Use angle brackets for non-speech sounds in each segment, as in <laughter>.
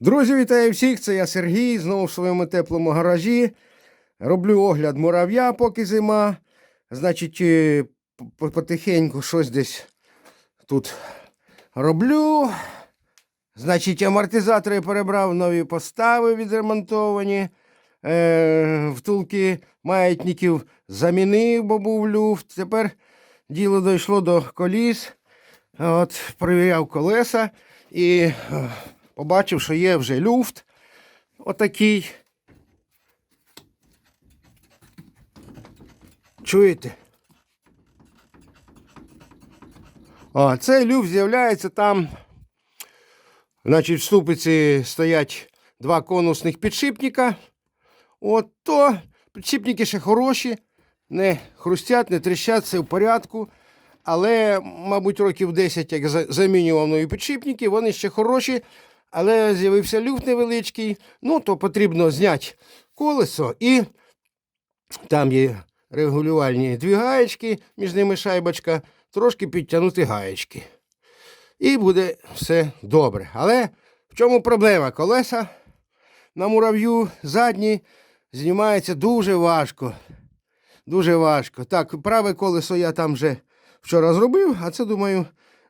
Друзі, вітаю всіх! Це я Сергій, знову в своєму теплому гаражі. Роблю огляд мурав'я, поки зима. Значить, е, потихеньку щось десь тут роблю. Значить, амортизатори перебрав, нові постави відремонтовані. Е, втулки маятників замінив, бо був люфт. Тепер діло дійшло до коліс. От, перевіряв колеса і е, побачив, що є вже люфт. Отакий. Чуєте? О, цей люфт з'являється там. Значить, в ступиці стоять два конусних підшипника. От то підшипники ще хороші, не хрустять, не тріщать, все в порядку. Але, мабуть, років 10, як за- замінював нові підшипники, вони ще хороші, але з'явився люфт невеличкий. Ну, то потрібно зняти колесо і там є регулювальні дві гаєчки, між ними шайбочка, трошки підтягнути гаєчки. І буде все добре. Але в чому проблема? Колеса на мурав'ю задні знімаються дуже важко. Дуже важко. Так, праве колесо я там вже вчора зробив, а це, думаю,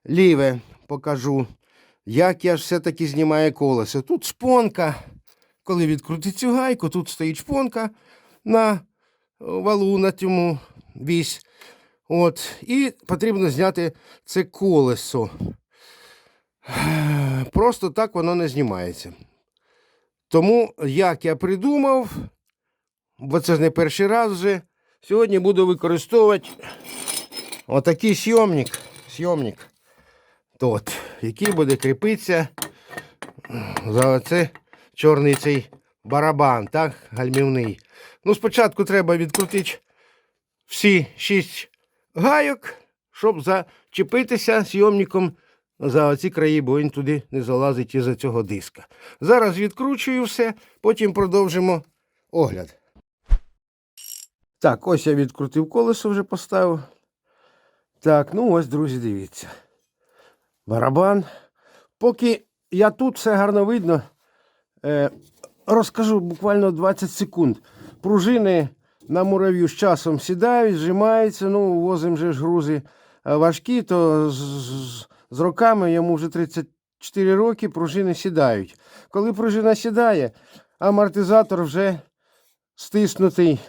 ліве покажу. Як я ж все-таки знімаю колесо. Тут шпонка. Коли відкрутить цю гайку, тут стоїть шпонка на е, валу на цьому вісь. От. І потрібно зняти це колесо. <sighs> Просто так воно не знімається. Тому, як я придумав, бо це ж не перший раз вже, сьогодні буду використовувати отакий сйомник, тот, який буде кріпитися за оце чорний цей барабан, так, гальмівний. Ну, спочатку треба відкрутити всі шість гайок, щоб зачепитися сйомником за оці краї, бо він туди не залазить із-за цього диска. Зараз відкручую все, потім продовжимо огляд. Так, ось я відкрутив колесо, вже поставив. Так, ну ось, друзі, дивіться. Барабан. Поки я тут все гарно видно, е, розкажу буквально 20 секунд. Пружини на мурав'ю з часом сідають, зжимаються, ну, возимо ж грузи е, важкі, то з, з, з роками йому вже 34 роки пружини сідають. Коли пружина сідає, амортизатор вже стиснутий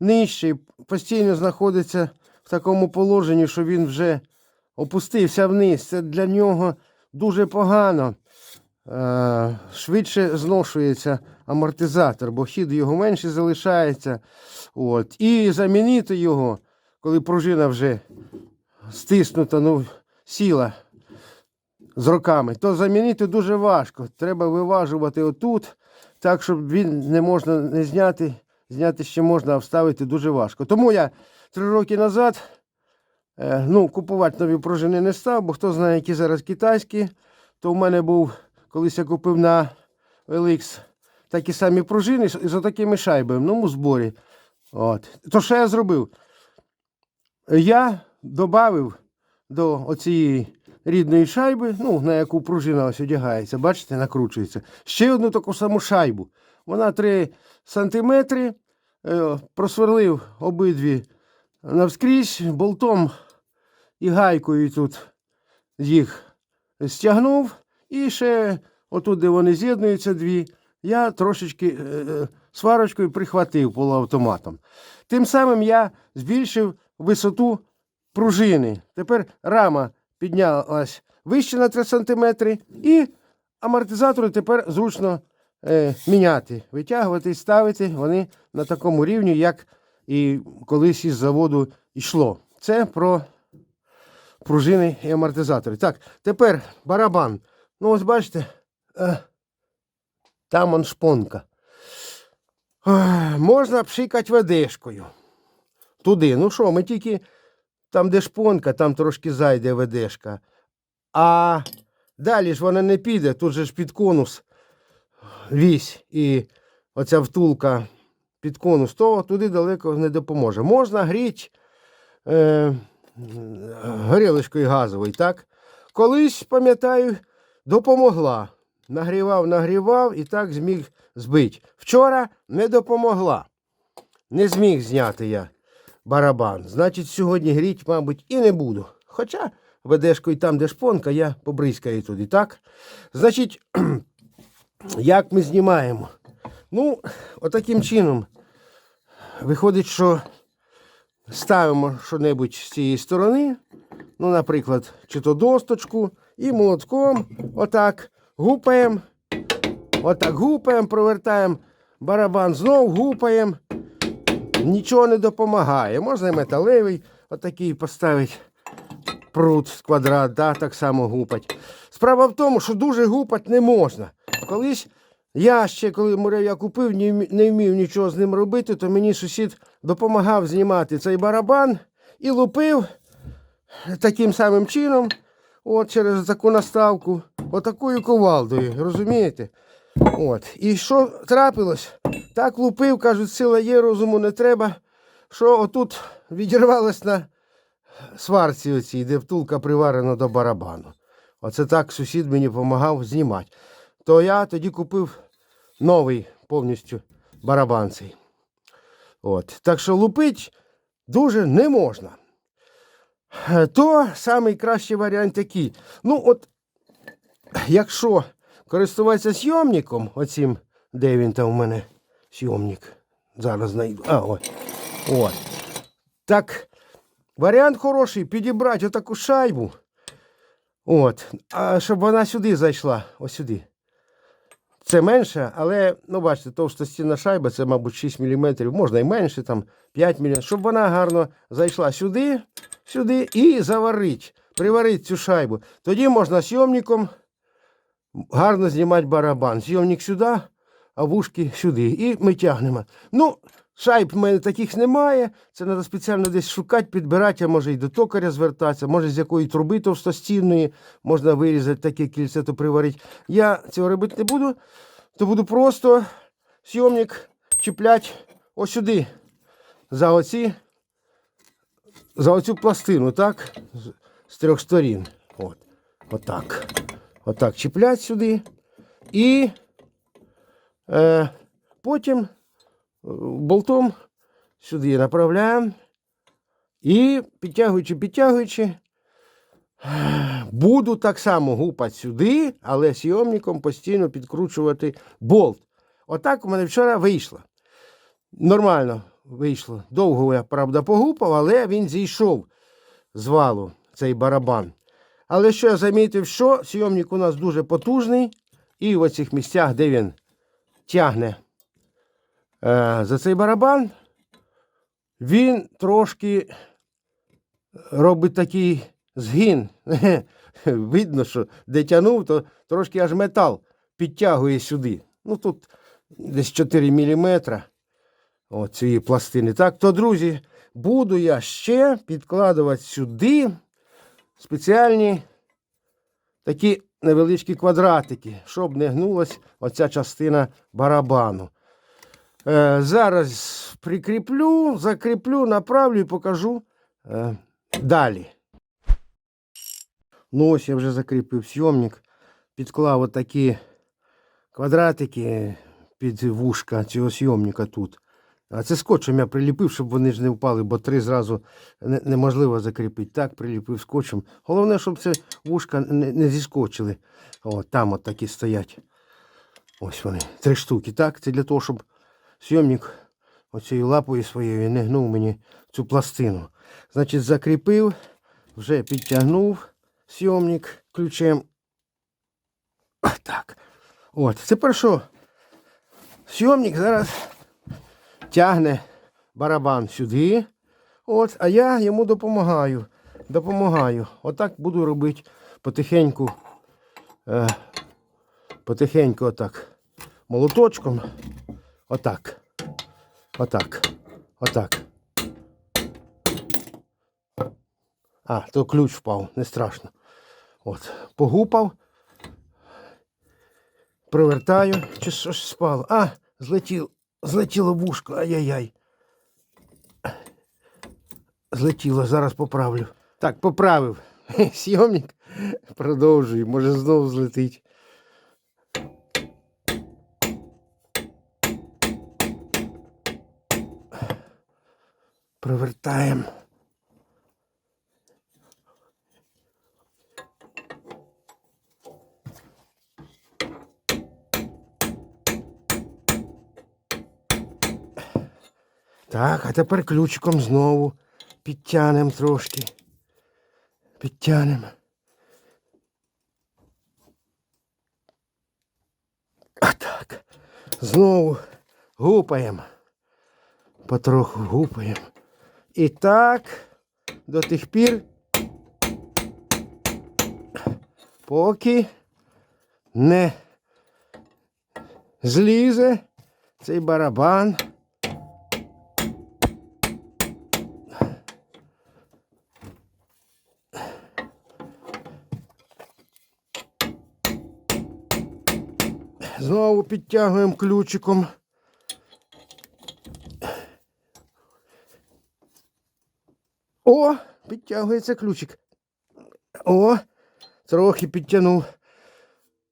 нижче, постійно знаходиться в такому положенні, що він вже опустився вниз. Це для нього дуже погано. Е, Швидше зношується амортизатор, бо хід його менше залишається. От. І замінити його, коли пружина вже стиснута, ну, сіла з роками, то замінити дуже важко. Треба виважувати отут, так, щоб він не можна не зняти. Зняти ще можна, а вставити дуже важко. Тому я три роки назад ну, купувати нові пружини не став, бо хто знає, які зараз китайські, то в мене був, колись я купив на OLX такі самі пружини з, отакими шайбами, ну, у зборі. От. То що я зробив? Я додав до оцієї рідної шайби, ну, на яку пружина ось одягається, бачите, накручується. Ще одну таку саму шайбу. Вона 3 сантиметри. Е, просверлив обидві навскрізь, болтом і гайкою тут їх стягнув. І ще отут, де вони з'єднуються дві, я трошечки е, е, сварочкою прихватив полуавтоматом. Тим самим я збільшив висоту пружини. Тепер рама піднялась вище на 3 см, і амортизатори тепер зручно е, міняти, витягувати і ставити вони на такому рівні, як і колись із заводу йшло. Це про пружини і амортизатори. Так, тепер барабан. Ну, ось бачите, е, там он шпонка. Можна пшикати ведешкою. Туди. Ну що, ми тільки там, де шпонка, там трошки зайде ведешка. А далі ж вона не піде, тут же ж під конус вісь і оця втулка під конус, то туди далеко не допоможе. Можна гріти е, горілочкою газовою, так? Колись, пам'ятаю, допомогла. нагрівав, нагрівав і так зміг збити. Вчора не допомогла. Не зміг зняти я барабан. Значить, сьогодні гріть, мабуть, і не буду. Хоча ведешкою там, де шпонка, я побризкаю туди, так? Значить, <clears throat> як ми знімаємо? Ну, отаким чином. Виходить, що ставимо що-небудь з цієї сторони, ну, наприклад, чи то досточку, і молотком отак гупаємо, отак гупаємо, провертаємо барабан, знов гупаємо. Нічого не допомагає. Можна металевий, отакий поставити прут квадрат, да, так само гупать. Справа в тому, що дуже гупать не можна. Колись я ще, коли муря купив, не вмів нічого з ним робити, то мені сусід допомагав знімати цей барабан і лупив таким самим чином, от через таку наставку, отакою ковалдою, розумієте? От. І що трапилось? Так лупив, кажуть, сила є, розуму не треба. Що отут відірвалось на сварці оцій, де втулка приварена до барабану. Оце так сусід мені допомагав знімати. То я тоді купив новий повністю барабан цей. От. Так що лупить дуже не можна. Е, То найкращий варіант такий. Ну, от, якщо користуватися сйомником, оцим, де він там у мене сйомник. Зараз знайду. А, ось. От. Так, варіант хороший підібрати отаку шайбу. От. А щоб вона сюди зайшла. Ось сюди. Це менше, але, ну, бачите, товстостінна шайба, це, мабуть, 6 мм, можна і менше, там 5 мм. Щоб вона гарно зайшла сюди, сюди і заварить, приварить цю шайбу. Тоді можна сйомником гарно знімати барабан. Зйомник сюди, а вушки сюди. І ми тягнемо. Ну, шайб в мене таких немає. Це треба спеціально десь шукати, підбирати, а може і до токаря звертатися, може з якої труби товстостінної можна вирізати таке кільце, то приварити. Я цього робити не буду, то буду просто сйомник чіпляти ось сюди. За оці, за оцю пластину, так? З, трьох сторін. От. Отак. Отак чіплять сюди. І е, потім болтом сюди направляємо. І підтягуючи, підтягуючи, буду так само гупати сюди, але сйомником постійно підкручувати болт. Отак у мене вчора вийшло. Нормально вийшло. Довго я, правда, погупав, але він зійшов з валу, цей барабан. Але що я замітив, що сйомник у нас дуже потужний, і в оцих місцях, де він тягне за цей барабан, він трошки робить такий згин. <laughs> Видно, що де тягнув, то трошки аж метал підтягує сюди. Ну тут десь 4 мм цієї пластини. Так, то, друзі, буду я ще підкладувати сюди спеціальні такі невеличкі квадратики, щоб не гнулась оця частина барабану. Е, зараз прикріплю, закріплю, направлю і покажу е, далі. Ну, ось я вже закріпив сйомник, підклав отакі квадратики під вушка цього сйомника тут. А це скотчем я приліпив, щоб вони ж не впали, бо три зразу неможливо закріпити. Так, приліпив скотчем. Головне, щоб це вушка не, зіскочили. О, там от такі стоять. Ось вони. Три штуки. Так, це для того, щоб сйомник оцією лапою своєю не гнув мені цю пластину. Значить, закріпив, вже підтягнув сйомник ключем. <coughs> Так. От. Тепер що? Сйомник зараз тягне барабан сюди. От, а я йому допомагаю. Допомагаю. Отак буду робити потихеньку. Е, потихеньку отак. Молоточком. Отак. Отак. Отак. А, то ключ впав, не страшно. От. Погупав. Привертаю. Чи щось спало? А, злетів, злетіло вушко. Ай-яй-яй. Злетіло, зараз поправлю. Так, поправив. <laughs> Сйомник. Продовжую, може знову злетить. Провертаємо. Так, а тепер ключиком знову підтянемо трошки. Підтянемо. А так. Знову гупаємо. Потроху гупаємо. І так до тих пір, поки не злізе цей барабан. Знову підтягуємо ключиком. О, підтягується ключик. О, трохи підтягнув.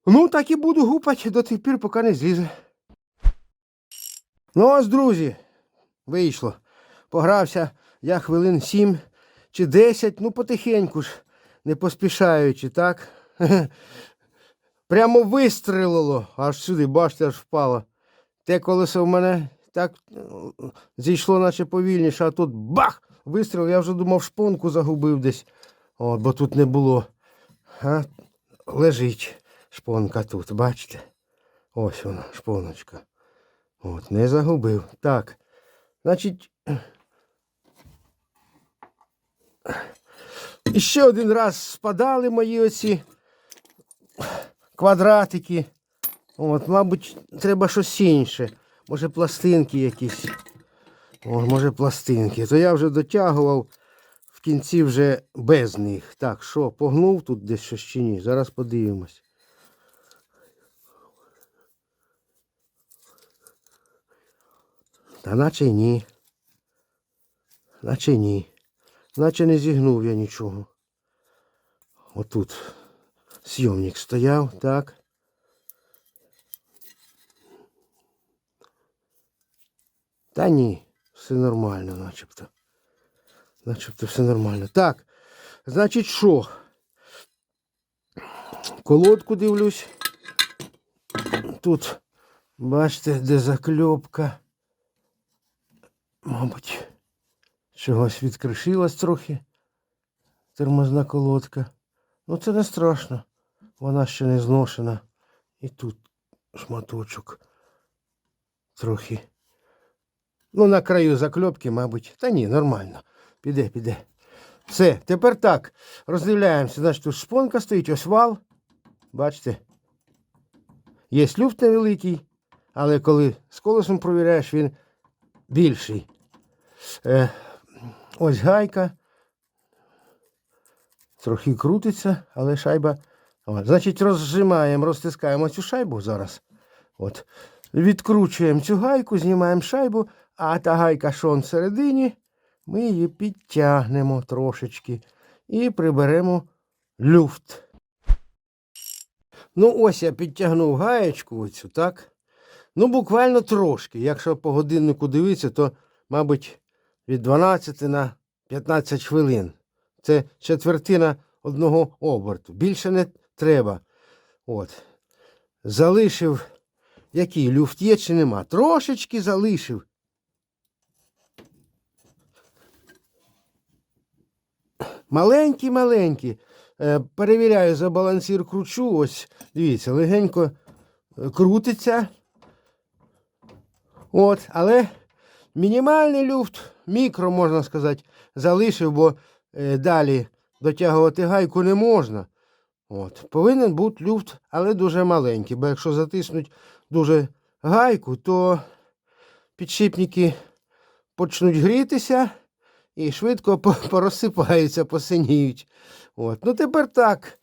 Ну, так і буду гупати до тих пір, поки не злізе. Ну ось, друзі, вийшло. Погрався я хвилин сім чи десять, ну потихеньку ж, не поспішаючи, так? <laughs> Прямо вистрелило, аж сюди, бачите, аж впало. Те колесо в мене так е, зійшло, наче повільніше, а тут бах! Вистріл, я вже думав, шпонку загубив десь. От, бо тут не було. А, лежить шпонка тут, бачите? Ось вона, шпоночка. От, не загубив. Так. Значить. Ще один раз спадали мої оці квадратики. От, мабуть, треба щось інше. Може, пластинки якісь. О, може, пластинки. То я вже дотягував в кінці вже без них. Так, що, погнув тут десь щось чи ні? Зараз подивимось. Та наче ні. Наче ні. Наче не зігнув я нічого. Отут Сйомник стояв, так. Та ні, все нормально, начебто. Начебто все нормально. Так, значить що? Колодку дивлюсь. Тут, бачите, де закльопка. Мабуть, чогось відкришилась трохи. Тормозна колодка. Ну це не страшно. Вона ще не зношена. І тут шматочок. Трохи. Ну, на краю закльопки, мабуть. Та ні, нормально. Піде, піде. Все, тепер так. Роздивляємося. Значить, тут шпонка стоїть, ось вал. Бачите? Є люфт невеликий, але коли з колесом провіряєш, він більший. Е, ось гайка. Трохи крутиться, але шайба. От. Значить, розжимаємо, розтискаємо цю шайбу зараз. От. Відкручуємо цю гайку, знімаємо шайбу, а та гайка, що он всередині, ми її підтягнемо трошечки і приберемо люфт. Ну, ось я підтягнув гаєчку оцю, так? Ну, буквально трошки. Якщо по годиннику дивитися, то, мабуть, від 12 на 15 хвилин. Це четвертина одного оберту. Більше не треба. От. Залишив, який люфт є чи нема. Трошечки залишив. Маленький-маленький. Е, перевіряю за балансір кручу. Ось, дивіться, легенько е, крутиться. От, але мінімальний люфт, мікро, можна сказати, залишив, бо е, далі дотягувати гайку не можна. От. Повинен бути люфт, але дуже маленький. Бо якщо затиснуть дуже гайку, то підшипники почнуть грітися і швидко по- порозсипаються, посиніють. От. Ну тепер так.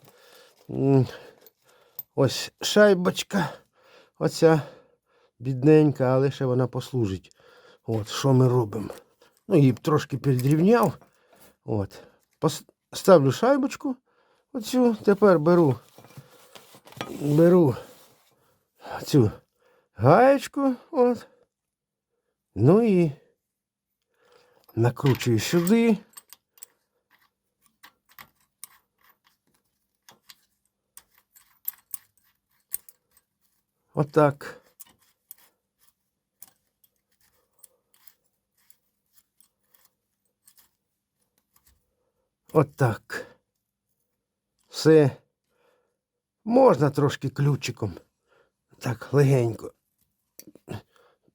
Ось шайбочка. Оця бідненька, але ще вона послужить. От, що ми робимо? Ну, її б трошки підрівняв. От. Ставлю шайбочку. Оцю. Тепер беру. Беру цю гаєчку. От. Ну і Накручую сюди. Отак. Отак. Все. Можна трошки ключиком. Так, легенько.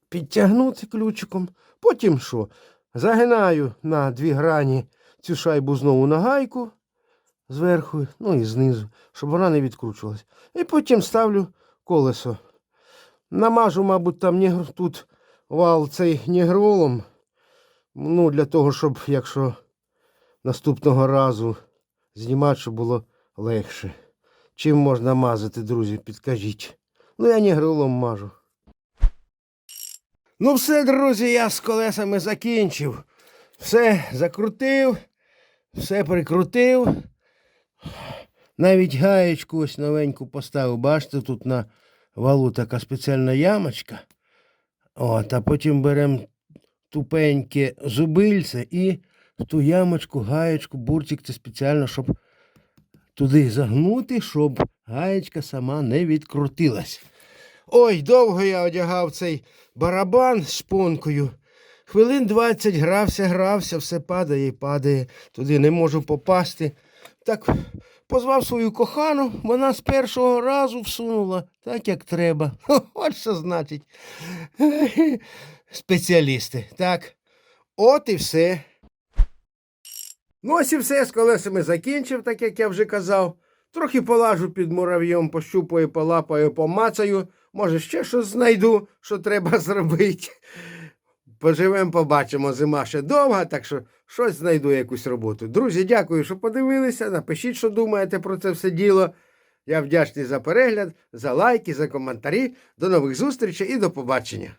Підтягнути ключиком. Потім що? Загинаю на дві грані цю шайбу знову на гайку зверху, ну і знизу, щоб вона не відкручувалась. І потім ставлю колесо. Намажу, мабуть, там тут вал цей нігролом. Ну, для того, щоб, якщо наступного разу знімати, щоб було легше. Чим можна мазати, друзі, підкажіть. Ну, я нігролом мажу. Ну, все, друзі, я з колесами закінчив. Все закрутив, все прикрутив. Навіть гаєчку ось новеньку поставив. Бачите, тут на валу така спеціальна ямочка. От, а потім беремо тупеньке зубильце і в ту ямочку, гаєчку, буртик це спеціально, щоб туди загнути, щоб гаєчка сама не відкрутилась. Ой, довго я одягав цей барабан з шпонкою. Хвилин 20 грався, грався, все падає і падає. Туди не можу попасти. Так позвав свою кохану, вона з першого разу всунула, так як треба. <laughs> От що значить. <laughs> Спеціалісти. Так. От і все. Ну, ось і все з колесами закінчив, так як я вже казав. Трохи полажу під муравйом, пощупаю, полапаю, помацаю. Може, ще щось знайду, що треба <laughs> зробити. Поживемо, побачимо, зима ще довга, так що щось знайду якусь роботу. Друзі, дякую, що подивилися. Напишіть, що думаєте про це все діло. Я вдячний за перегляд, за лайки, за коментарі. До нових зустрічей і до побачення.